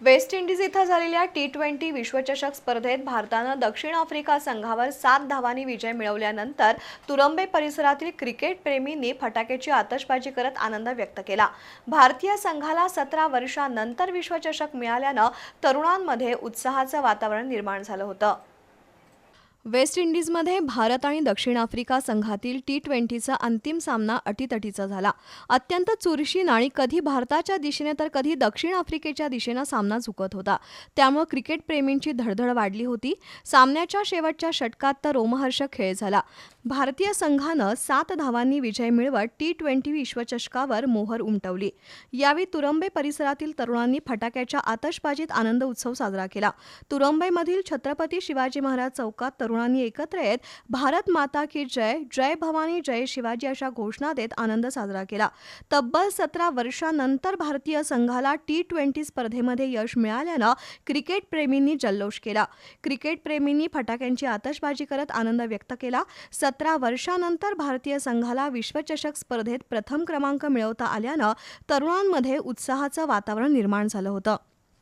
West Indies इथं झालेल्या T twenty विश्वचषक स्पर्धेत भारतानं दक्षिण आफ्रिका संघावर सात धावांनी विजय मिळवल्यानंतर तुरंबे परिसरातील क्रिकेटप्रेमींनी फटाक्याची आतषबाजी करत आनंद व्यक्त केला. भारतीय संघाला सतरा वर्षांनंतर विश्वचषक मिळाल्यानं तरुणांमध्ये उत्साहाचं वातावरण निर्माण झालं होतं. वेस्ट इंडिजमध्ये भारत आणि दक्षिण आफ्रिका संघातील टी ट्वेंटीचा अंतिम सामना अटीतटीचा झाला. अत्यंत चुरशीनं आणि कधी भारताच्या दिशेने तर कधी दक्षिण आफ्रिकेच्या दिशेनं सामना झुकत होता. त्यामुळे क्रिकेटप्रेमींची धडधड वाढली होती. सामन्याच्या शेवटच्या षटकात तर रोमहर्षक खेळ झाला. भारतीय संघानं सात धावांनी विजय मिळवत टी ट्वेंटी विश्वचषकावर मोहर उमटवली. यावेळी तुरंबे परिसरातील तरुणांनी फटाक्याच्या आतषबाजीत आनंद उत्सव साजरा केला. तुरंबेमधील छत्रपती शिवाजी महाराज चौकात तरुणांनी एकत्र येत भारत माता की जय जय भवानी जय शिवाजी अशा घोषणा देत आनंद साजरा केला. तब्बल सतरा वर्षानंतर भारतीय संघाला टी ट्वेंटी स्पर्धेमध्ये यश मिळाल्यानं क्रिकेटप्रेमींनी जल्लोष केला. क्रिकेटप्रेमींनी फटाक्यांची आतषबाजी करत आनंद व्यक्त केला. सतरा वर्षानंतर भारतीय संघाला विश्वचषक स्पर्धेत प्रथम क्रमांक मिळवता आल्यानं तरुणांमध्ये उत्साहाचं वातावरण निर्माण झालं होतं.